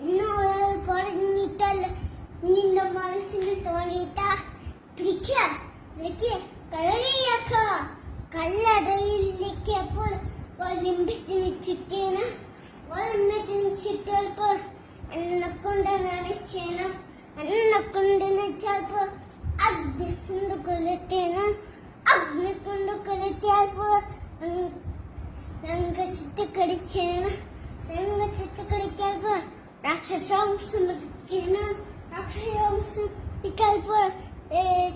എന്നോട് പറഞ്ഞിട്ടല്ല നിന്റെ മനസ്സിന് തോന്നിയിട്ട? പിടിക്ക കളറിയാക്ക കല്ലടയിലേക്ക് എപ്പോൾ ഒളിമ്പത്തിന് ചുറ്റേന ഒളിമ്പത്തിന് ചുറ്റിയപ്പോൾ എന്നെ കൊണ്ട് നനച്ചേന? എന്നെ കൊണ്ട് നനച്ചപ്പോൾ അഗ്നി കൊണ്ട് കൊലത്തേന അഗ്നി കൊണ്ട് കൊളുത്തിയപ്പോൾ രംഗ ചുറ്റിക്കടിച്ചേന? രംഗ ചുറ്റിക്കടിച്ചപ്പോൾ രാക്ഷസാംശം എടുക്കണം രാക്ഷസാംശം ഇക്കൽപ്പോൾ കൊണ്ടിങ്ങ്